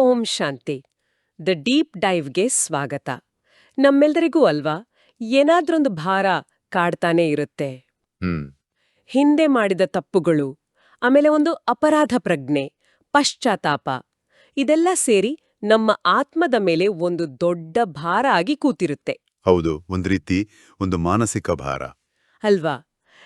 Om Shanti. The deep ಡೈವ್ಗೆ ಸ್ವಾಗತ. ನಮ್ಮೆಲ್ಲರಿಗೂ ಅಲ್ವಾ ಏನಾದ್ರೊಂದು ಭಾರ ಕಾಡ್ತಾನೇ ಇರುತ್ತೆ. ಹಿಂದೆ ಮಾಡಿದ ತಪ್ಪುಗಳು ಆಮೇಲೆ ಒಂದು ಅಪರಾಧ ಪ್ರಜ್ಞೆ ಪಶ್ಚಾತ್ತಾಪ ಇದೆಲ್ಲ ಸೇರಿ ನಮ್ಮ ಆತ್ಮದ ಮೇಲೆ ಒಂದು ದೊಡ್ಡ ಭಾರ ಆಗಿ ಕೂತಿರುತ್ತೆ. ಹೌದು ಒಂದು ರೀತಿ ಒಂದು ಮಾನಸಿಕ ಭಾರ. ಅಲ್ವಾ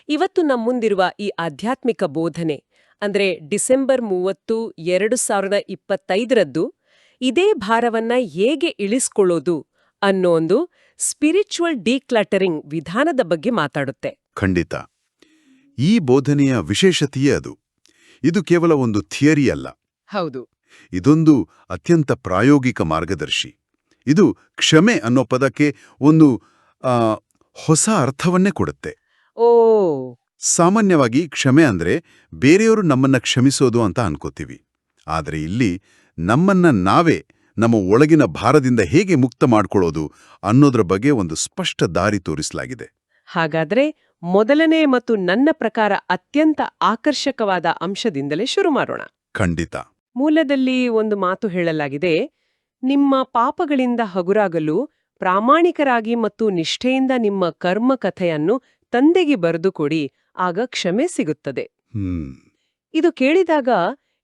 ಇವತ್ತು ನಮ್ಮುಂದಿರುವ ಈ ಆಧ್ಯಾತ್ಮಿಕ ಬೋಧನೆ ಅಂದ್ರೆ ಡಿಸೆಂಬರ್ ಮೂವತ್ತು ಎರಡು ಸಾವಿರದ ಇಪ್ಪತ್ತೈದರದ್ದು ಇದೇ ಭಾರವನ್ನ ಹೇಗೆ ಇಳಿಸ್ಕೊಳ್ಳೋದು ಅನ್ನೋ ಒಂದು ಸ್ಪಿರಿಚುವಲ್ ಡಿಕ್ಲಟರಿಂಗ್ ವಿಧಾನದ ಬಗ್ಗೆ ಮಾತಾಡುತ್ತೆ. ಖಂಡಿತ. ಈ ಬೋಧನೆಯ ವಿಶೇಷತೆಯೇ ಅದು. ಇದು ಕೇವಲ ಒಂದು ಥಿಯರಿ ಅಲ್ಲ. ಹೌದು. ಇದೊಂದು ಅತ್ಯಂತ ಪ್ರಾಯೋಗಿಕ ಮಾರ್ಗದರ್ಶಿ. ಇದು ಕ್ಷಮೆ ಅನ್ನೋ ಪದಕ್ಕೆ ಒಂದು ಹೊಸ ಅರ್ಥವನ್ನೇ ಕೊಡುತ್ತೆ. ಓ ಸಾಮಾನ್ಯವಾಗಿ ಕ್ಷಮೆ ಅಂದ್ರೆ ಬೇರೆಯವರು ನಮ್ಮನ್ನ ಕ್ಷಮಿಸೋದು ಅಂತ ಅನ್ಕೋತೀವಿ. ಆದರೆ ಇಲ್ಲಿ ನಮ್ಮನ್ನ ನಾವೇ ನಮ್ಮ ಒಳಗಿನ ಭಾರದಿಂದ ಹೇಗೆ ಮುಕ್ತ ಮಾಡಿಕೊಳ್ಳೋದು ಅನ್ನೋದ್ರ ಬಗ್ಗೆ ಒಂದು ಸ್ಪಷ್ಟ ದಾರಿ ತೋರಿಸಲಾಗಿದೆ. ಹಾಗಾದ್ರೆ ಮೊದಲನೇ ಮತ್ತು ನನ್ನ ಪ್ರಕಾರ ಅತ್ಯಂತ ಆಕರ್ಷಕವಾದ ಅಂಶದಿಂದಲೇ ಶುರು ಮಾಡೋಣ. ಖಂಡಿತ. ಮೂಲದಲ್ಲಿ ಒಂದು ಮಾತು ಹೇಳಲಾಗಿದೆ ನಿಮ್ಮ ಪಾಪಗಳಿಂದ ಹಗುರಾಗಲು ಪ್ರಾಮಾಣಿಕರಾಗಿ ಮತ್ತು ನಿಷ್ಠೆಯಿಂದ ನಿಮ್ಮ ಕರ್ಮ ಕಥೆಯನ್ನು ತಂದೆಗೆ ಬರೆದು ಕೊಡಿ ಆಗ ಕ್ಷಮೆ ಸಿಗುತ್ತದೆ. ಹ್ಮ್. ಇದು ಕೇಳಿದಾಗ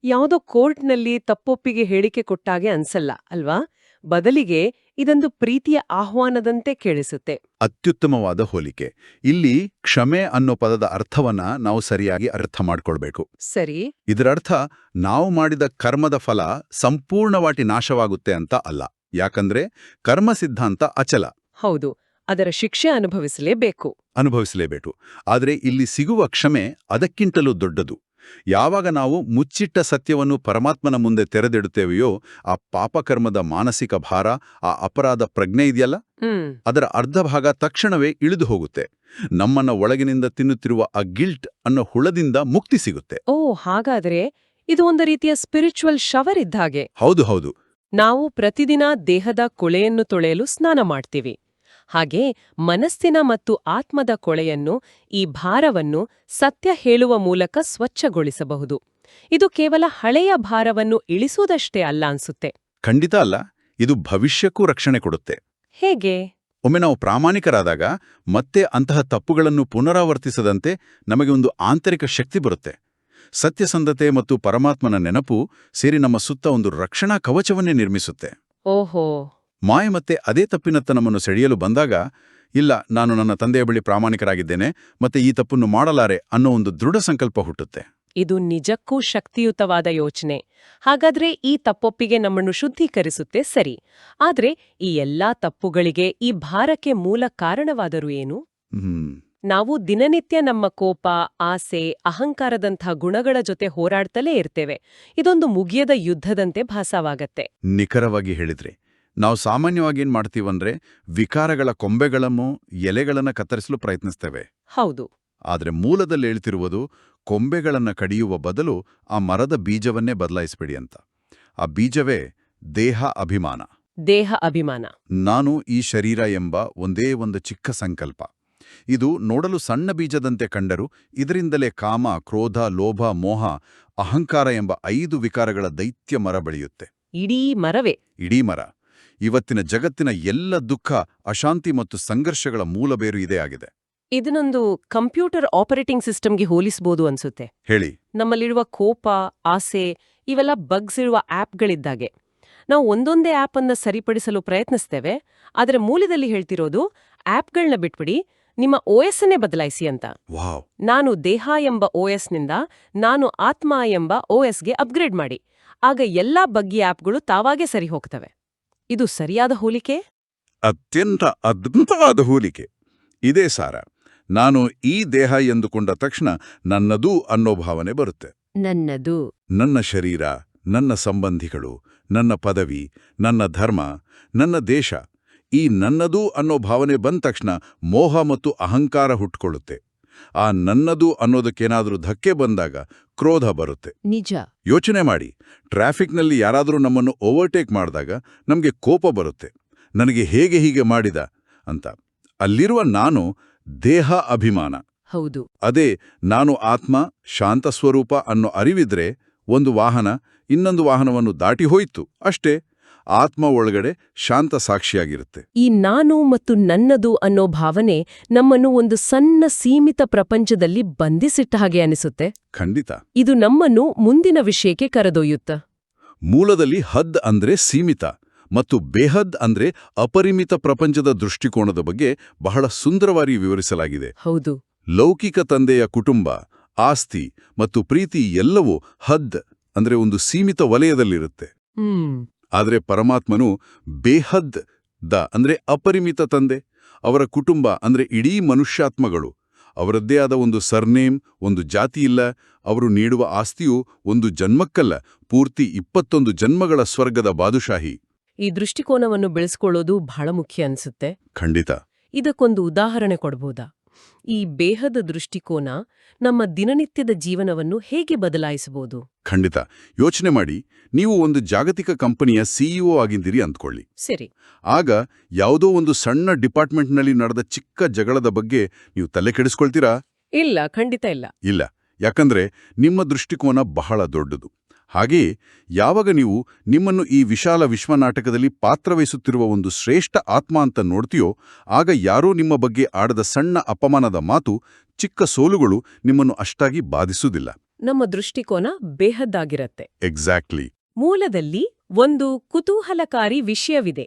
ಯಾವುದೋ ಕೋರ್ಟ್ನಲ್ಲಿ ತಪ್ಪೊಪ್ಪಿಗೆ ಹೇಳಿಕೆ ಕೊಟ್ಟಾಗೆ ಅನ್ಸಲ್ಲ ಅಲ್ವಾ? ಬದಲಿಗೆ ಇದೊಂದು ಪ್ರೀತಿಯ ಆಹ್ವಾನದಂತೆ ಕೇಳಿಸುತ್ತೆ. ಅತ್ಯುತ್ತಮವಾದ ಹೋಲಿಕೆ. ಇಲ್ಲಿ ಕ್ಷಮೆ ಅನ್ನೋ ಪದದ ಅರ್ಥವನ್ನ ನಾವು ಸರಿಯಾಗಿ ಅರ್ಥ ಮಾಡ್ಕೊಳ್ಬೇಕು. ಸರಿ. ಇದರರ್ಥ ನಾವು ಮಾಡಿದ ಕರ್ಮದ ಫಲ ಸಂಪೂರ್ಣವಾಗಿ ನಾಶವಾಗುತ್ತೆ ಅಂತ ಅಲ್ಲ. ಯಾಕಂದ್ರೆ ಕರ್ಮ ಸಿದ್ಧಾಂತ ಅಚಲ. ಹೌದು. ಅದರ ಶಿಕ್ಷೆ ಅನುಭವಿಸಲೇಬೇಕು. ಅನುಭವಿಸಲೇಬೇಕು. ಆದರೆ ಇಲ್ಲಿ ಸಿಗುವ ಕ್ಷಮೆ ಅದಕ್ಕಿಂತಲೂ ದೊಡ್ಡದು. ಯಾವಾಗ ನಾವು ಮುಚ್ಚಿಟ್ಟ ಸತ್ಯವನ್ನು ಪರಮಾತ್ಮನ ಮುಂದೆ ತೆರೆದಿಡುತ್ತೇವೆಯೋ ಆ ಪಾಪಕರ್ಮದ ಮಾನಸಿಕ ಭಾರ ಆ ಅಪರಾಧ ಪ್ರಜ್ಞೆ ಇದೆಯಲ್ಲ? ಅದರ ಅರ್ಧ ಭಾಗ ತಕ್ಷಣವೇ ಇಳಿದು ಹೋಗುತ್ತೆ. ನಮ್ಮನ್ನ ಒಳಗಿನಿಂದ ತಿನ್ನುತ್ತಿರುವ ಆ ಗಿಲ್ಟ್ ಅನ್ನೋ ಹುಳದಿಂದ ಮುಕ್ತಿ ಸಿಗುತ್ತೆ. ಓ ಹಾಗಾದ್ರೆ ಇದು ಒಂದು ರೀತಿಯ ಸ್ಪಿರಿಚುವಲ್ ಶವರ್ ಇದ್ದಾಗೆ ಹೌದು ಹೌದು. ನಾವು ಪ್ರತಿದಿನ ದೇಹದ ಕೊಳೆಯನ್ನು ತೊಳೆಯಲು ಸ್ನಾನ ಮಾಡ್ತೀವಿ. ಹಾಗೆ ಮನಸ್ಸಿನ ಮತ್ತು ಆತ್ಮದ ಕೊಳೆಯನ್ನು ಈ ಭಾರವನ್ನು ಸತ್ಯ ಹೇಳುವ ಮೂಲಕ ಸ್ವಚ್ಛಗೊಳಿಸಬಹುದು. ಇದು ಕೇವಲ ಹಳೆಯ ಭಾರವನ್ನು ಇಳಿಸುವುದಷ್ಟೇ ಅಲ್ಲ ಅನ್ಸುತ್ತೆ. ಖಂಡಿತ ಅಲ್ಲ ಇದು ಭವಿಷ್ಯಕ್ಕೂ ರಕ್ಷಣೆ ಕೊಡುತ್ತೆ. ಹೇಗೆ? ಒಮ್ಮೆ ನಾವು ಪ್ರಾಮಾಣಿಕರಾದಾಗ ಮತ್ತೆ ಅಂತಹ ತಪ್ಪುಗಳನ್ನು ಪುನರಾವರ್ತಿಸದಂತೆ ನಮಗೆ ಒಂದು ಆಂತರಿಕ ಶಕ್ತಿ ಬರುತ್ತೆ. ಸತ್ಯಸಂಧತೆ ಮತ್ತು ಪರಮಾತ್ಮನ ನೆನಪು ಸೇರಿ ನಮ್ಮ ಸುತ್ತ ಒಂದು ರಕ್ಷಣಾ ಕವಚವನ್ನೇ ನಿರ್ಮಿಸುತ್ತೆ. ಓಹೋ! ಮಾಯ ಮತ್ತೆ ಅದೇ ತಪ್ಪಿನತ್ತ ನಮ್ಮನ್ನು ಸೆಳೆಯಲು ಬಂದಾಗ ಇಲ್ಲ ನಾನು ನನ್ನ ತಂದೆಯ ಬಳಿ ಪ್ರಾಮಾಣಿಕರಾಗಿದ್ದೇನೆ ಮತ್ತೆ ಈ ತಪ್ಪನ್ನು ಮಾಡಲಾರೆ ಅನ್ನೋ ಒಂದು ದೃಢ ಸಂಕಲ್ಪ ಹುಟ್ಟುತ್ತೆ. ಇದು ನಿಜಕ್ಕೂ ಶಕ್ತಿಯುತವಾದ ಯೋಚನೆ. ಹಾಗಾದ್ರೆ ಈ ತಪ್ಪೊಪ್ಪಿಗೆ ನಮ್ಮನ್ನು ಶುದ್ಧೀಕರಿಸುತ್ತೆ ಸರಿ. ಆದ್ರೆ ಈ ಎಲ್ಲಾ ತಪ್ಪುಗಳಿಗೆ ಈ ಭಾರಕ್ಕೆ ಮೂಲ ಕಾರಣವಾದರೂ ಏನು? ನಾವು ದಿನನಿತ್ಯ ನಮ್ಮ ಕೋಪ ಆಸೆ ಅಹಂಕಾರದಂಥ ಗುಣಗಳ ಜೊತೆ ಹೋರಾಡ್ತಲೇ ಇರ್ತೇವೆ. ಇದೊಂದು ಮುಗಿಯದ ಯುದ್ಧದಂತೆ ಭಾಸವಾಗತ್ತೆ. ನಿಖರವಾಗಿ ಹೇಳಿದ್ರಿ ನಾವು ಸಾಮಾನ್ಯವಾಗಿ ಏನ್ ಮಾಡ್ತೀವಂದ್ರೆ ವಿಕಾರಗಳ ಕೊಂಬೆಗಳನ್ನು ಎಲೆಗಳನ್ನ ಕತ್ತರಿಸಲು ಪ್ರಯತ್ನಿಸ್ತೇವೆ. ಹೌದು. ಆದ್ರೆ ಮೂಲದಲ್ಲಿ ಹೇಳ್ತಿರುವುದು ಕೊಂಬೆಗಳನ್ನ ಕಡಿಯುವ ಬದಲು ಆ ಮರದ ಬೀಜವನ್ನೇ ಬದಲಾಯಿಸಬೇಡಿ ಅಂತ. ಆ ಬೀಜವೇ ದೇಹ ಅಭಿಮಾನ. ದೇಹ ಅಭಿಮಾನ. ನಾನು ಈ ಶರೀರ ಎಂಬ ಒಂದೇ ಒಂದು ಚಿಕ್ಕ ಸಂಕಲ್ಪ. ಇದು ನೋಡಲು ಸಣ್ಣ ಬೀಜದಂತೆ ಕಂಡರೂ ಇದರಿಂದಲೇ ಕಾಮ ಕ್ರೋಧ ಲೋಭ ಮೋಹ ಅಹಂಕಾರ ಎಂಬ ಐದು ವಿಕಾರಗಳ ದೈತ್ಯ ಮರ ಬೆಳೆಯುತ್ತೆ. ಇಡೀ ಮರವೇ. ಇಡೀ ಮರ. ಇವತ್ತಿನ ಜಗತ್ತಿನ ಎಲ್ಲ ದುಃಖ ಅಶಾಂತಿ ಮತ್ತು ಸಂಘರ್ಷಗಳ ಮೂಲಬೇರು ಇದೇ ಆಗಿದೆ. ಇದನ್ನೊಂದು ಕಂಪ್ಯೂಟರ್ ಆಪರೇಟಿಂಗ್ ಸಿಸ್ಟಮ್ಗೆ ಹೋಲಿಸಬಹುದು ಅನ್ಸುತ್ತೆ. ಹೇಳಿ. ನಮ್ಮಲ್ಲಿರುವ ಕೋಪ ಆಸೆ ಇವೆಲ್ಲ ಬಗ್ಸ್ ಇರುವ ಆಪ್ಗಳಿದ್ದಾಗೆ ನಾವು ಒಂದೊಂದೇ ಆಪ್ ಅನ್ನ ಸರಿಪಡಿಸಲು ಪ್ರಯತ್ನಿಸ್ತೇವೆ ಆದರೆ ಮೂಲದಲ್ಲಿ ಹೇಳ್ತಿರೋದು ಆಪ್ಗಳನ್ನ ಬಿಟ್ಬಿಡಿ ನಿಮ್ಮ ಓಎಸ್ ಅನ್ನೇ ಬದಲಾಯಿಸಿ ಅಂತ. ನಾನು ದೇಹ ಎಂಬ ಓಎಸ್ನಿಂದ ನಾನು ಆತ್ಮ ಎಂಬ ಓಎಸ್ಗೆ ಅಪ್ಗ್ರೇಡ್ ಮಾಡಿ. ಆಗ ಎಲ್ಲಾ ಬಗ್ಗಿ ಆಪ್ಗಳು ತಾವಾಗೆ ಸರಿ ಹೋಗ್ತವೆ. ಇದು ಸರಿಯಾದ ಹೋಲಿಕೆ? ಅತ್ಯಂತ ಅದ್ಭುತವಾದ ಹೋಲಿಕೆ. ಇದೇ ಸಾರ. ನಾನು ಈ ದೇಹ ಎಂದುಕೊಂಡ ತಕ್ಷಣ ನನ್ನದೂ ಅನ್ನೋ ಭಾವನೆ ಬರುತ್ತೆ. ನನ್ನದು. ನನ್ನ ಶರೀರ ನನ್ನ ಸಂಬಂಧಿಗಳು ನನ್ನ ಪದವಿ ನನ್ನ ಧರ್ಮ ನನ್ನ ದೇಶ ಈ ನನ್ನದು ಅನ್ನೋ ಭಾವನೆ ಬಂದ ತಕ್ಷಣ ಮೋಹ ಮತ್ತು ಅಹಂಕಾರ ಹುಟ್ಕೊಳ್ಳುತ್ತೆ. ಆ ನನ್ನದು ಅನ್ನೋದಕ್ಕೇನಾದರೂ ಧಕ್ಕೆ ಬಂದಾಗ ಕ್ರೋಧ ಬರುತ್ತೆ. ನಿಜ. ಯೋಚನೆ ಮಾಡಿ. ಟ್ರಾಫಿಕ್ನಲ್ಲಿ ಯಾರಾದರೂ ನಮ್ಮನ್ನು ಓವರ್ಟೇಕ್ ಮಾಡಿದಾಗ ನಮಗೆ ಕೋಪ ಬರುತ್ತೆ. ನನಗೆ ಹೇಗೆ ಹೀಗೆ ಮಾಡಿದ ಅಂತ. ಅಲ್ಲಿರುವ ನಾನು ದೇಹ ಅಭಿಮಾನ. ಹೌದು. ಅದೇ ನಾನು ಆತ್ಮ ಶಾಂತ ಸ್ವರೂಪ ಅನ್ನೋ ಅರಿವಿದ್ರೆ ಒಂದು ವಾಹನ ಇನ್ನೊಂದು ವಾಹನವನ್ನು ದಾಟಿ ಹೋಯಿತು. ಅಷ್ಟೇ. ಆತ್ಮ ಒಳಗಡೆ ಶಾಂತ ಸಾಕ್ಷಿಯಾಗಿರುತ್ತೆ. ಈ ನಾನು ಮತ್ತು ನನ್ನದು ಅನ್ನೋ ಭಾವನೆ ನಮ್ಮನ್ನು ಒಂದು ಸಣ್ಣ ಸೀಮಿತ ಪ್ರಪಂಚದಲ್ಲಿ ಬಂಧಿಸಿಟ್ಟ ಹಾಗೆ ಅನಿಸುತ್ತೆ. ಖಂಡಿತ. ಇದು ನಮ್ಮನ್ನು ಮುಂದಿನ ವಿಷಯಕ್ಕೆ ಕರೆದೊಯ್ಯುತ್ತ. ಮೂಲದಲ್ಲಿ ಹದ್ ಅಂದ್ರೆ ಸೀಮಿತ ಮತ್ತು ಬೇಹದ್ ಅಂದ್ರೆ ಅಪರಿಮಿತ ಪ್ರಪಂಚದ ದೃಷ್ಟಿಕೋನದ ಬಗ್ಗೆ ಬಹಳ ಸುಂದರವಾಗಿ ವಿವರಿಸಲಾಗಿದೆ. ಹೌದು. ಲೌಕಿಕ ತಂದೆಯ ಕುಟುಂಬ ಆಸ್ತಿ ಮತ್ತು ಪ್ರೀತಿ ಎಲ್ಲವೂ ಹದ್ ಅಂದ್ರೆ ಒಂದು ಸೀಮಿತ ವಲಯದಲ್ಲಿರುತ್ತೆ. ಹ್ಮ್. ಆದರೆ ಪರಮಾತ್ಮನು ಬೇಹದ್ ದ ಅಂದ್ರೆ ಅಪರಿಮಿತ ತಂದೆ. ಅವರ ಕುಟುಂಬ ಅಂದ್ರೆ ಇಡೀ ಮನುಷ್ಯಾತ್ಮಗಳು. ಅವರದ್ದೇ ಆದ ಒಂದು ಸರ್ನೇಮ್ ಒಂದು ಜಾತಿ ಇಲ್ಲ. ಅವರು ನೀಡುವ ಆಸ್ತಿಯು ಒಂದು ಜನ್ಮಕ್ಕಲ್ಲ ಪೂರ್ತಿ ಇಪ್ಪತ್ತೊಂದು ಜನ್ಮಗಳ ಸ್ವರ್ಗದ ಬಾದುಶಾಹಿ. ಈ ದೃಷ್ಟಿಕೋನವನ್ನು ಬೆಳೆಸ್ಕೊಳ್ಳೋದು ಬಹಳ ಮುಖ್ಯ ಅನ್ಸುತ್ತೆ. ಖಂಡಿತ. ಇದಕ್ಕೊಂದು ಉದಾಹರಣೆ ಕೊಡ್ಬೋದಾ? ಈ ಬೇಹದ ದೃಷ್ಟಿಕೋನ ನಮ್ಮ ದಿನನಿತ್ಯದ ಜೀವನವನ್ನು ಹೇಗೆ ಬದಲಾಯಿಸಬಹುದು? ಖಂಡಿತ. ಯೋಚನೆ ಮಾಡಿ. ನೀವು ಒಂದು ಜಾಗತಿಕ ಕಂಪನಿಯ ಸಿಇಒ ಆಗಿದ್ದೀರಿ ಅಂದ್ಕೊಳ್ಳಿ. ಸರಿ. ಆಗ ಯಾವುದೋ ಒಂದು ಸಣ್ಣ ಡಿಪಾರ್ಟ್ಮೆಂಟ್ನಲ್ಲಿ ನಡೆದ ಚಿಕ್ಕ ಜಗಳದ ಬಗ್ಗೆ ನೀವು ತಲೆ ಕೆಡಿಸ್ಕೊಳ್ತೀರಾ? ಇಲ್ಲ ಖಂಡಿತ ಇಲ್ಲ. ಇಲ್ಲ. ಯಾಕಂದ್ರೆ ನಿಮ್ಮ ದೃಷ್ಟಿಕೋನ ಬಹಳ ದೊಡ್ಡದು. ಹಾಗೆಯೇ ಯಾವಾಗ ನೀವು ನಿಮ್ಮನ್ನು ಈ ವಿಶಾಲ ವಿಶ್ವನಾಟಕದಲ್ಲಿ ಪಾತ್ರವಹಿಸುತ್ತಿರುವ ಒಂದು ಶ್ರೇಷ್ಠ ಆತ್ಮ ಅಂತ ನೋಡ್ತೀಯೋ ಆಗ ಯಾರೋ ನಿಮ್ಮ ಬಗ್ಗೆ ಆಡದ ಸಣ್ಣ ಅಪಮಾನದ ಮಾತು ಚಿಕ್ಕ ಸೋಲುಗಳು ನಿಮ್ಮನ್ನು ಅಷ್ಟಾಗಿ ಬಾಧಿಸುವುದಿಲ್ಲ. ನಮ್ಮ ದೃಷ್ಟಿಕೋನ ಬೇಹದ್ದಾಗಿರತ್ತೆ. ಎಕ್ಸಾಕ್ಟ್ಲಿ ಮೂಲದಲ್ಲಿ ಒಂದು ಕುತೂಹಲಕಾರಿ ವಿಷಯವಿದೆ.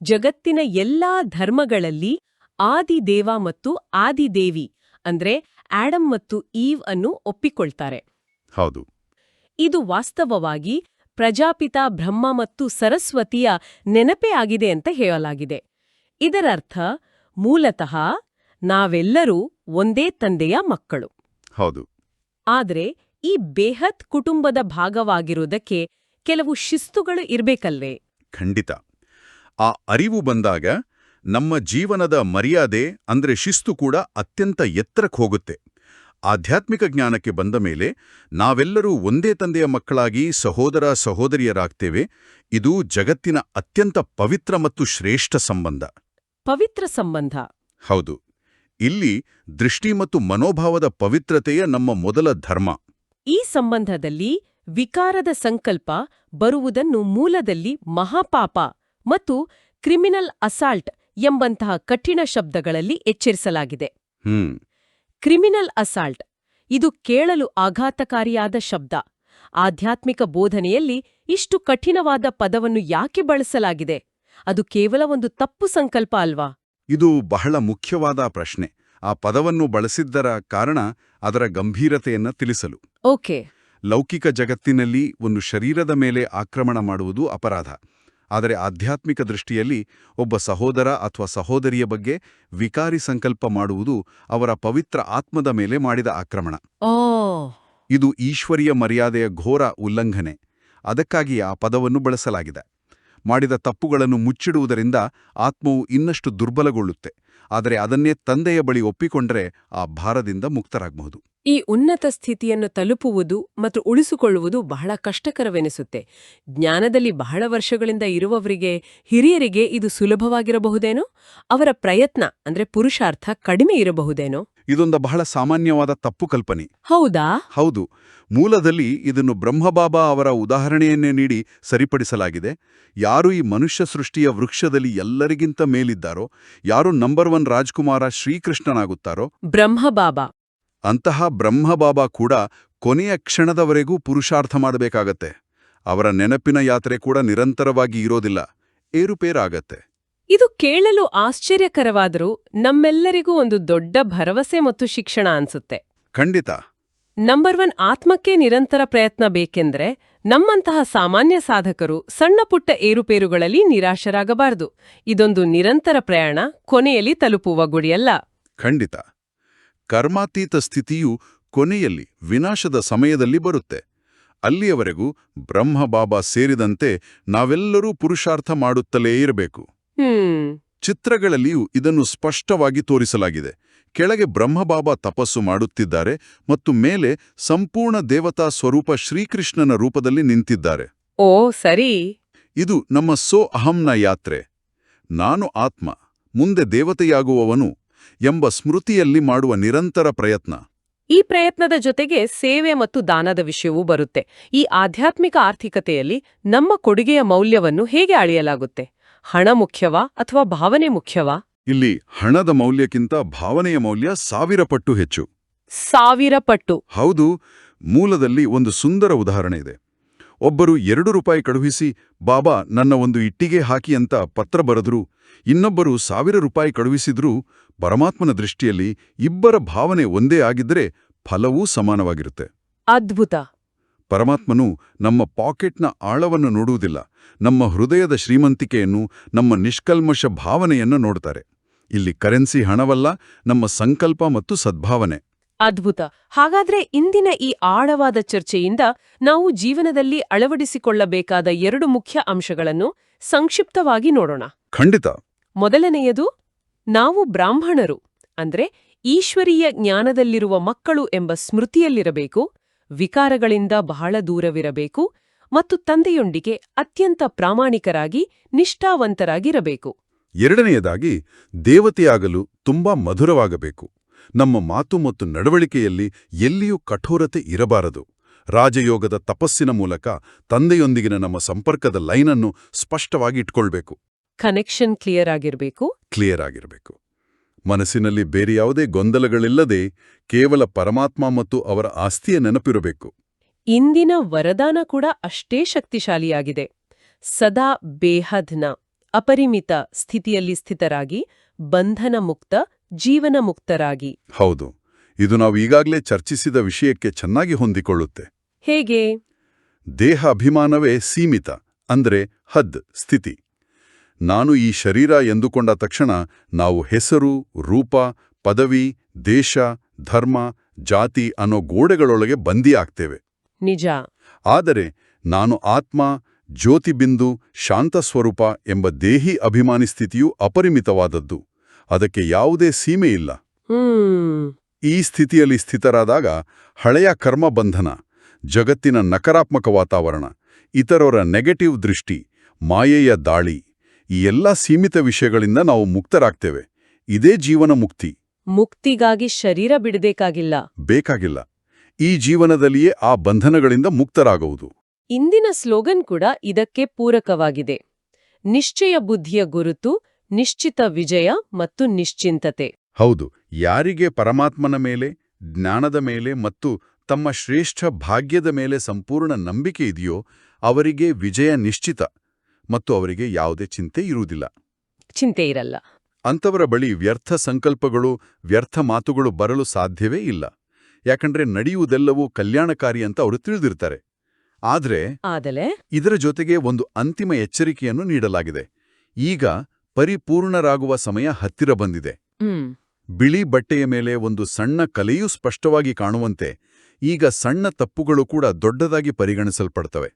ಜಗತ್ತಿನ ಎಲ್ಲಾ ಧರ್ಮಗಳಲ್ಲಿ ಆದಿದೇವ ಮತ್ತು ಆದಿದೇವಿ ಅಂದ್ರೆ ಆಡಮ್ ಮತ್ತು ಈವ್ ಅನ್ನು ಒಪ್ಪಿಕೊಳ್ತಾರೆ. ಹೌದು. ಇದು ವಾಸ್ತವವಾಗಿ ಪ್ರಜಾಪಿತ ಬ್ರಹ್ಮ ಮತ್ತು ಸರಸ್ವತಿಯ ನೆನಪೇ ಆಗಿದೆ ಅಂತ ಹೇಳಲಾಗಿದೆ. ಇದರರ್ಥ ಮೂಲತಃ ನಾವೆಲ್ಲರೂ ಒಂದೇ ತಂದೆಯ ಮಕ್ಕಳು. ಹೌದು. ಆದರೆ ಈ ಬೇಹತ್ ಕುಟುಂಬದ ಭಾಗವಾಗಿರುವುದಕ್ಕೆ ಕೆಲವು ಶಿಸ್ತುಗಳು ಇರಬೇಕಲ್ವೇ? ಖಂಡಿತ. ಆ ಅರಿವು ಬಂದಾಗ ನಮ್ಮ ಜೀವನದ ಮರ್ಯಾದೆ ಅಂದ್ರೆ ಶಿಸ್ತು ಕೂಡ ಅತ್ಯಂತ ಎತ್ತರಕ್ಕೆ ಹೋಗುತ್ತೆ. ಆಧ್ಯಾತ್ಮಿಕ ಜ್ಞಾನಕ್ಕೆ ಬಂದ ಮೇಲೆ ನಾವೆಲ್ಲರೂ ಒಂದೇ ತಂದೆಯ ಮಕ್ಕಳಾಗಿ ಸಹೋದರ ಸಹೋದರಿಯರಾಗ್ತೇವೆ. ಇದು ಜಗತ್ತಿನ ಅತ್ಯಂತ ಪವಿತ್ರ ಮತ್ತು ಶ್ರೇಷ್ಠ ಸಂಬಂಧ. ಪವಿತ್ರ ಸಂಬಂಧ. ಹೌದು. ಇಲ್ಲಿ ದೃಷ್ಟಿ ಮತ್ತು ಮನೋಭಾವದ ಪವಿತ್ರತೆಯ ನಮ್ಮ ಮೊದಲ ಧರ್ಮ. ಈ ಸಂಬಂಧದಲ್ಲಿ ವಿಕಾರದ ಸಂಕಲ್ಪ ಬರುವುದನ್ನು ಮೂಲದಲ್ಲಿ ಮಹಾಪಾಪ ಮತ್ತು ಕ್ರಿಮಿನಲ್ ಅಸಾಲ್ಟ್ ಎಂಬಂತಹ ಕಠಿಣ ಶಬ್ದಗಳಲ್ಲಿ ಎಚ್ಚರಿಸಲಾಗಿದೆ. ಹ್ಮ್. Criminal assault. ಇದು ಕೇಳಲು ಆಘಾತಕಾರಿಯಾದ ಶಬ್ದ. ಆಧ್ಯಾತ್ಮಿಕ ಬೋಧನೆಯಲ್ಲಿ ಇಷ್ಟು ಕಠಿಣವಾದ ಪದವನ್ನು ಯಾಕೆ ಬಳಸಲಾಗಿದೆ? ಅದು ಕೇವಲ ಒಂದು ತಪ್ಪು ಸಂಕಲ್ಪ ಅಲ್ವಾ? ಇದು ಬಹಳ ಮುಖ್ಯವಾದ ಪ್ರಶ್ನೆ. ಆ ಪದವನ್ನು ಬಳಸಿದ್ದರ ಕಾರಣ ಅದರ ಗಂಭೀರತೆಯನ್ನ ತಿಳಿಸಲು. ಓಕೆ. ಲೌಕಿಕ ಜಗತ್ತಿನಲ್ಲಿ ಒಂದು ಶರೀರದ ಮೇಲೆ ಆಕ್ರಮಣ ಮಾಡುವುದು ಅಪರಾಧ. ಆದರೆ ಆಧ್ಯಾತ್ಮಿಕ ದೃಷ್ಟಿಯಲ್ಲಿ ಒಬ್ಬ ಸಹೋದರ ಅಥವಾ ಸಹೋದರಿಯ ಬಗ್ಗೆ ವಿಕಾರಿ ಸಂಕಲ್ಪ ಮಾಡುವುದು ಅವರ ಪವಿತ್ರ ಆತ್ಮದ ಮೇಲೆ ಮಾಡಿದ ಆಕ್ರಮಣ. ಓ. ಇದು ಈಶ್ವರಿಯ ಮರ್ಯಾದೆಯ ಘೋರ ಉಲ್ಲಂಘನೆ. ಅದಕ್ಕಾಗಿ ಆ ಪದವನ್ನು ಬಳಸಲಾಗಿದೆ. ಮಾಡಿದ ತಪ್ಪುಗಳನ್ನು ಮುಚ್ಚಿಡುವುದರಿಂದ ಆತ್ಮವು ಇನ್ನಷ್ಟು ದುರ್ಬಲಗೊಳ್ಳುತ್ತೆ. ಆದರೆ ಅದನ್ನೇ ತಂದೆಯ ಬಳಿ ಒಪ್ಪಿಕೊಂಡರೆ ಆ ಭಾರದಿಂದ ಮುಕ್ತರಾಗಬಹುದು. ಈ ಉನ್ನತ ಸ್ಥಿತಿಯನ್ನು ತಲುಪುವುದು ಮತ್ತು ಉಳಿಸಿಕೊಳ್ಳುವುದು ಬಹಳ ಕಷ್ಟಕರವೆನಿಸುತ್ತೆ. ಜ್ಞಾನದಲ್ಲಿ ಬಹಳ ವರ್ಷಗಳಿಂದ ಇರುವವರಿಗೆ ಹಿರಿಯರಿಗೆ ಇದು ಸುಲಭವಾಗಿರಬಹುದೇನೋ? ಅವರ ಪ್ರಯತ್ನ ಅಂದ್ರೆ ಪುರುಷಾರ್ಥ ಕಡಿಮೆ ಇರಬಹುದೇನೋ? ಇದೊಂದು ಬಹಳ ಸಾಮಾನ್ಯವಾದ ತಪ್ಪು ಕಲ್ಪನೆ. ಹೌದಾ? ಹೌದು. ಮೂಲದಲ್ಲಿ ಇದನ್ನು ಬ್ರಹ್ಮಬಾಬಾ ಅವರ ಉದಾಹರಣೆಯನ್ನೇ ನೀಡಿ ಸರಿಪಡಿಸಲಾಗಿದೆ. ಯಾರು ಈ ಮನುಷ್ಯ ಸೃಷ್ಟಿಯ ವೃಕ್ಷದಲ್ಲಿ ಎಲ್ಲರಿಗಿಂತ ಮೇಲಿದ್ದಾರೋ ಯಾರು ನಂಬರ್ ಒನ್ ರಾಜ್ಕುಮಾರ ಶ್ರೀಕೃಷ್ಣನಾಗುತ್ತಾರೋ? ಬ್ರಹ್ಮಬಾಬಾ. ಅಂತಹ ಬ್ರಹ್ಮಬಾಬಾ ಕೂಡ ಕೊನೆಯ ಕ್ಷಣದವರೆಗೂ ಪುರುಷಾರ್ಥ ಮಾಡಬೇಕಾಗತ್ತೆ. ಅವರ ನೆನಪಿನ ಯಾತ್ರೆ ಕೂಡ ನಿರಂತರವಾಗಿ ಇರೋದಿಲ್ಲ. ಏರುಪೇರಾಗತ್ತೆ. ಇದು ಕೇಳಲು ಆಶ್ಚರ್ಯಕರವಾದರೂ ನಮ್ಮೆಲ್ಲರಿಗೂ ಒಂದು ದೊಡ್ಡ ಭರವಸೆ ಮತ್ತು ಶಿಕ್ಷಣ ಅನ್ಸುತ್ತೆ. ಖಂಡಿತ. ನಂಬರ್ ಒನ್ ಆತ್ಮಕ್ಕೆ ನಿರಂತರ ಪ್ರಯತ್ನ ಬೇಕೆಂದ್ರೆ ನಮ್ಮಂತಹ ಸಾಮಾನ್ಯ ಸಾಧಕರು ಸಣ್ಣ ಪುಟ್ಟ ಏರುಪೇರುಗಳಲ್ಲಿ ನಿರಾಶರಾಗಬಾರದು. ಇದೊಂದು ನಿರಂತರ ಪ್ರಯಾಣ ಕೊನೆಯಲ್ಲಿ ತಲುಪುವ ಗುಡಿಯಲ್ಲ ಖಂಡಿತ. ಕರ್ಮಾತೀತ ಸ್ಥಿತಿಯು ಕೊನೆಯಲ್ಲಿ ವಿನಾಶದ ಸಮಯದಲ್ಲಿ ಬರುತ್ತೆ. ಅಲ್ಲಿಯವರೆಗೂ ಬ್ರಹ್ಮಬಾಬಾ ಸೇರಿದಂತೆ ನಾವೆಲ್ಲರೂ ಪುರುಷಾರ್ಥ ಮಾಡುತ್ತಲೇ ಇರಬೇಕು. ಚಿತ್ರಗಳಲ್ಲಿಯೂ ಇದನ್ನು ಸ್ಪಷ್ಟವಾಗಿ ತೋರಿಸಲಾಗಿದೆ. ಕೆಳಗೆ ಬ್ರಹ್ಮಬಾಬಾ ತಪಸ್ಸು ಮಾಡುತ್ತಿದ್ದಾರೆ ಮತ್ತು ಮೇಲೆ ಸಂಪೂರ್ಣ ದೇವತಾ ಸ್ವರೂಪ ಶ್ರೀಕೃಷ್ಣನ ರೂಪದಲ್ಲಿ ನಿಂತಿದ್ದಾರೆ. ಓ ಸರಿ. ಇದು ನಮ್ಮ ಸೋ ಅಹಂನ ಯಾತ್ರೆ. ನಾನು ಆತ್ಮ ಮುಂದೆ ದೇವತೆಯಾಗುವವನು ಎಂಬ ಸ್ಮೃತಿಯಲ್ಲಿ ಮಾಡುವ ನಿರಂತರ ಪ್ರಯತ್ನ. ಈ ಪ್ರಯತ್ನದ ಜೊತೆಗೆ ಸೇವೆ ಮತ್ತು ದಾನದ ವಿಷಯವೂ ಬರುತ್ತೆ. ಈ ಆಧ್ಯಾತ್ಮಿಕ ಆರ್ಥಿಕತೆಯಲ್ಲಿ ನಮ್ಮ ಕೊಡುಗೆಯ ಮೌಲ್ಯವನ್ನು ಹೇಗೆ ಅಳೆಯಲಾಗುತ್ತೆ? ಹಣ ಮುಖ್ಯವಾ ಅಥವಾ ಭಾವನೆ ಮುಖ್ಯವಾ? ಇಲ್ಲಿ ಹಣದ ಮೌಲ್ಯಕ್ಕಿಂತ ಭಾವನೆಯ ಮೌಲ್ಯ ಸಾವಿರ ಪಟ್ಟು ಹೆಚ್ಚು. ಸಾವಿರ ಪಟ್ಟು. ಹೌದು ಮೂಲದಲ್ಲಿ ಒಂದು ಸುಂದರ ಉದಾಹರಣೆ ಇದೆ. ಒಬ್ಬರು ಎರಡು ರೂಪಾಯಿ ಕಳುಹಿಸಿ ಬಾಬಾ ನನ್ನ ಒಂದು ಇಟ್ಟಿಗೆ ಹಾಕಿ ಅಂತ ಪತ್ರ ಬರೆದ್ರು. ಇನ್ನೊಬ್ಬರು ಸಾವಿರ ರೂಪಾಯಿ ಕಳುಹಿಸಿದ್ರೂ ಪರಮಾತ್ಮನ ದೃಷ್ಟಿಯಲ್ಲಿ ಇಬ್ಬರ ಭಾವನೆ ಒಂದೇ ಆಗಿದ್ರೆ ಫಲವೂ ಸಮಾನವಾಗಿರುತ್ತೆ. ಅದ್ಭುತ. ಪರಮಾತ್ಮನು ನಮ್ಮ ಪಾಕೆಟ್ನ ಆಳವನ್ನು ನೋಡುವುದಿಲ್ಲ. ನಮ್ಮ ಹೃದಯದ ಶ್ರೀಮಂತಿಕೆಯನ್ನು ನಮ್ಮ ನಿಷ್ಕಲ್ಮಶ ಭಾವನೆಯನ್ನು ನೋಡ್ತಾರೆ. ಇಲ್ಲಿ ಕರೆನ್ಸಿ ಹಣವಲ್ಲ ನಮ್ಮ ಸಂಕಲ್ಪ ಮತ್ತು ಸದ್ಭಾವನೆ. ಅದ್ಭುತ. ಹಾಗಾದ್ರೆ ಇಂದಿನ ಈ ಆಳವಾದ ಚರ್ಚೆಯಿಂದ ನಾವು ಜೀವನದಲ್ಲಿ ಅಳವಡಿಸಿಕೊಳ್ಳಬೇಕಾದ ಎರಡು ಮುಖ್ಯ ಅಂಶಗಳನ್ನು ಸಂಕ್ಷಿಪ್ತವಾಗಿ ನೋಡೋಣ. ಖಂಡಿತ. ಮೊದಲನೆಯದು ನಾವು ಬ್ರಾಹ್ಮಣರು ಅಂದ್ರೆ ಈಶ್ವರೀಯ ಜ್ಞಾನದಲ್ಲಿರುವ ಮಕ್ಕಳು ಎಂಬ ಸ್ಮೃತಿಯಲ್ಲಿರಬೇಕು ವಿಕಾರಗಳಿಂದ ಬಹಳ ದೂರವಿರಬೇಕು ಮತ್ತು ತಂದೆಯೊಂದಿಗೆ ಅತ್ಯಂತ ಪ್ರಾಮಾಣಿಕರಾಗಿ ನಿಷ್ಠಾವಂತರಾಗಿರಬೇಕು. ಎರಡನೆಯದಾಗಿ ದೇವತೆಯಾಗಲು ತುಂಬಾ ಮಧುರವಾಗಬೇಕು. ನಮ್ಮ ಮಾತು ಮತ್ತು ನಡವಳಿಕೆಯಲ್ಲಿ ಎಲ್ಲಿಯೂ ಕಠೋರತೆ ಇರಬಾರದು. ರಾಜಯೋಗದ ತಪಸ್ಸಿನ ಮೂಲಕ ತಂದೆಯೊಂದಿಗಿನ ನಮ್ಮ ಸಂಪರ್ಕದ ಲೈನನ್ನು ಸ್ಪಷ್ಟವಾಗಿ ಇಟ್ಕೊಳ್ಬೇಕು. ಕನೆಕ್ಷನ್ ಕ್ಲಿಯರ್ ಆಗಿರಬೇಕು. ಕ್ಲಿಯರ್ ಆಗಿರಬೇಕು. ಮನಸ್ಸಿನಲ್ಲಿ ಬೇರೆ ಯಾವುದೇ ಗೊಂದಲಗಳಿಲ್ಲದೆ ಕೇವಲ ಪರಮಾತ್ಮ ಮತ್ತು ಅವರ ಆಸ್ತಿಯ ನೆನಪಿರಬೇಕು. ಇಂದಿನ ವರದಾನ ಕೂಡ ಅಷ್ಟೇ ಶಕ್ತಿಶಾಲಿಯಾಗಿದೆ. ಸದಾ ಬೇಹದ್ನ ಅಪರಿಮಿತ ಸ್ಥಿತಿಯಲ್ಲಿ ಸ್ಥಿತರಾಗಿ ಬಂಧನ ಮುಕ್ತ ಜೀವನ ಮುಕ್ತರಾಗಿ ಹೌದು. ಇದು ನಾವು ಈಗಾಗಲೇ ಚರ್ಚಿಸಿದ ವಿಷಯಕ್ಕೆ ಚೆನ್ನಾಗಿ ಹೊಂದಿಕೊಳ್ಳುತ್ತೆ. ಹೇಗೆ? ದೇಹ ಅಭಿಮಾನವೇ ಸೀಮಿತ ಅಂದ್ರೆ ಹದ್ ಸ್ಥಿತಿ. ನಾನು ಈ ಶರೀರ ಎಂದುಕೊಂಡ ತಕ್ಷಣ ನಾವು ಹೆಸರು ರೂಪ ಪದವಿ ದೇಶ ಧರ್ಮ ಜಾತಿ ಅನ್ನೋ ಗೋಡೆಗಳೊಳಗೆ ಬಂದಿಯಾಗ್ತೇವೆ ನಿಜ. ಆದರೆ ನಾನು ಆತ್ಮ ಜ್ಯೋತಿಬಿಂದು ಶಾಂತಸ್ವರೂಪ ಎಂಬ ದೇಹಿ ಅಭಿಮಾನಿ ಸ್ಥಿತಿಯು ಅಪರಿಮಿತವಾದದ್ದು. ಅದಕ್ಕೆ ಯಾವುದೇ ಸೀಮೆ ಇಲ್ಲ. ಈ ಸ್ಥಿತಿಯಲ್ಲಿ ಸ್ಥಿತರಾದಾಗ ಹಳೆಯ ಕರ್ಮ ಬಂಧನ ಜಗತ್ತಿನ ನಕಾರಾತ್ಮಕ ವಾತಾವರಣ ಇತರರ ನೆಗೆಟಿವ್ ದೃಷ್ಟಿ ಮಾಯೆಯ ದಾಳಿ ಈ ಎಲ್ಲ ಸೀಮಿತ ವಿಷಯಗಳಿಂದ ನಾವು ಮುಕ್ತರಾಗ್ತೇವೆ. ಇದೇ ಜೀವನ ಮುಕ್ತಿ. ಮುಕ್ತಿಗಾಗಿ ಶರೀರ ಬಿಡಬೇಕಾಗಿಲ್ಲ. ಬೇಕಾಗಿಲ್ಲ. ಈ ಜೀವನದಲ್ಲಿಯೇ ಆ ಬಂಧನಗಳಿಂದ ಮುಕ್ತರಾಗುವುದು. ಇಂದಿನ ಸ್ಲೋಗನ್ ಕೂಡ ಇದಕ್ಕೆ ಪೂರಕವಾಗಿದೆ. ನಿಶ್ಚಯ ಬುದ್ಧಿಯ ಗುರುತು ನಿಶ್ಚಿತ ವಿಜಯ ಮತ್ತು ನಿಶ್ಚಿಂತತೆ. ಹೌದು ಯಾರಿಗೆ ಪರಮಾತ್ಮನ ಮೇಲೆ ಜ್ಞಾನದ ಮೇಲೆ ಮತ್ತು ತಮ್ಮ ಶ್ರೇಷ್ಠ ಭಾಗ್ಯದ ಮೇಲೆ ಸಂಪೂರ್ಣ ನಂಬಿಕೆ ಇದೆಯೋ ಅವರಿಗೆ ವಿಜಯ ನಿಶ್ಚಿತ ಮತ್ತು ಅವರಿಗೆ ಯಾವುದೇ ಚಿಂತೆ ಇರುವುದಿಲ್ಲ. ಚಿಂತೆ ಇರಲ್ಲ. ಅಂಥವರ ಬಳಿ ವ್ಯರ್ಥ ಸಂಕಲ್ಪಗಳು ವ್ಯರ್ಥ ಮಾತುಗಳು ಬರಲು ಸಾಧ್ಯವೇ ಇಲ್ಲ. ಯಾಕಂದ್ರೆ ನಡೆಯುವುದೆಲ್ಲವೂ ಕಲ್ಯಾಣಕಾರಿ ಅಂತ ಅವರು ತಿಳಿದಿರ್ತಾರೆ. ಆದರೆ ಇದರ ಜೊತೆಗೆ ಒಂದು ಅಂತಿಮ ಎಚ್ಚರಿಕೆಯನ್ನು ನೀಡಲಾಗಿದೆ. ಈಗ ಪರಿಪೂರ್ಣರಾಗುವ ಸಮಯ ಹತ್ತಿರ ಬಂದಿದೆ. ಹ್ಮ್. ಬಿಳಿ ಬಟ್ಟೆಯ ಮೇಲೆ ಒಂದು ಸಣ್ಣ ಕಲೆಯೂ ಸ್ಪಷ್ಟವಾಗಿ ಕಾಣುವಂತೆ ಈಗ ಸಣ್ಣ ತಪ್ಪುಗಳು ಕೂಡ ದೊಡ್ಡದಾಗಿ ಪರಿಗಣಿಸಲ್ಪಡ್ತವೆ.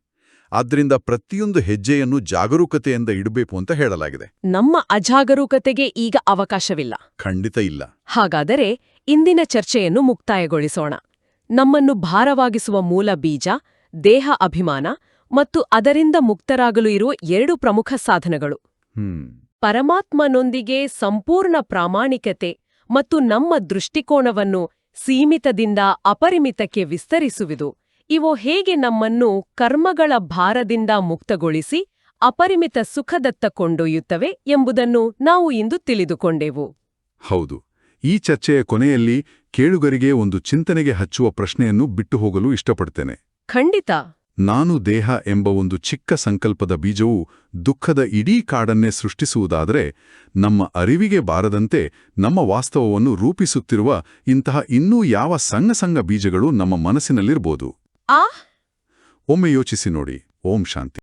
ಆದ್ರಿಂದ ಪ್ರತಿಯೊಂದು ಹೆಜ್ಜೆಯನ್ನು ಜಾಗರೂಕತೆಯಿಂದ ಇಡಬೇಕು ಅಂತ ಹೇಳಲಾಗಿದೆ. ನಮ್ಮ ಅಜಾಗರೂಕತೆಗೆ ಈಗ ಅವಕಾಶವಿಲ್ಲ. ಖಂಡಿತ ಇಲ್ಲ. ಹಾಗಾದರೆ ಇಂದಿನ ಚರ್ಚೆಯನ್ನು ಮುಕ್ತಾಯಗೊಳಿಸೋಣ. ನಮ್ಮನ್ನು ಭಾರವಾಗಿಸುವ ಮೂಲ ಬೀಜ ದೇಹ ಅಭಿಮಾನ ಮತ್ತು ಅದರಿಂದ ಮುಕ್ತರಾಗಲು ಇರುವ ಎರಡು ಪ್ರಮುಖ ಸಾಧನಗಳು. ಹ್ಮ್. ಪರಮಾತ್ಮನೊಂದಿಗೆ ಸಂಪೂರ್ಣ ಪ್ರಾಮಾಣಿಕತೆ ಮತ್ತು ನಮ್ಮ ದೃಷ್ಟಿಕೋನವನ್ನು ಸೀಮಿತದಿಂದ ಅಪರಿಮಿತಕ್ಕೆ ವಿಸ್ತರಿಸುವುದು. ಇವು ಹೇಗೆ ನಮ್ಮನ್ನು ಕರ್ಮಗಳ ಭಾರದಿಂದ ಮುಕ್ತಗೊಳಿಸಿ ಅಪರಿಮಿತ ಸುಖದತ್ತ ಕೊಂಡೊಯ್ಯುತ್ತವೆ ಎಂಬುದನ್ನು ನಾವು ಇಂದು ತಿಳಿದುಕೊಂಡೆವು. ಹೌದು ಈ ಚರ್ಚೆಯ ಕೊನೆಯಲ್ಲಿ ಕೇಳುಗರಿಗೆ ಒಂದು ಚಿಂತನೆಗೆ ಹಚ್ಚುವ ಪ್ರಶ್ನೆಯನ್ನು ಬಿಟ್ಟು ಹೋಗಲು ಇಷ್ಟಪಡ್ತೇನೆ. ಖಂಡಿತ. ನಾನು ದೇಹ ಎಂಬ ಒಂದು ಚಿಕ್ಕ ಸಂಕಲ್ಪದ ಬೀಜವು ದುಃಖದ ಇಡೀ ಕಾಡನ್ನೇ ಸೃಷ್ಟಿಸುವುದಾದರೆ ನಮ್ಮ ಅರಿವಿಗೆ ಬಾರದಂತೆ ನಮ್ಮ ವಾಸ್ತವವನ್ನು ರೂಪಿಸುತ್ತಿರುವ ಇಂತಹ ಇನ್ನೂ ಯಾವ ಸಣ್ಣ ಸಂಘ ಬೀಜಗಳು ನಮ್ಮ ಮನಸ್ಸಿನಲ್ಲಿರ್ಬೋದು. ಒಮ್ಮೆ ಯೋಚಿಸಿ ನೋಡಿ. ಓಂ ಶಾಂತಿ.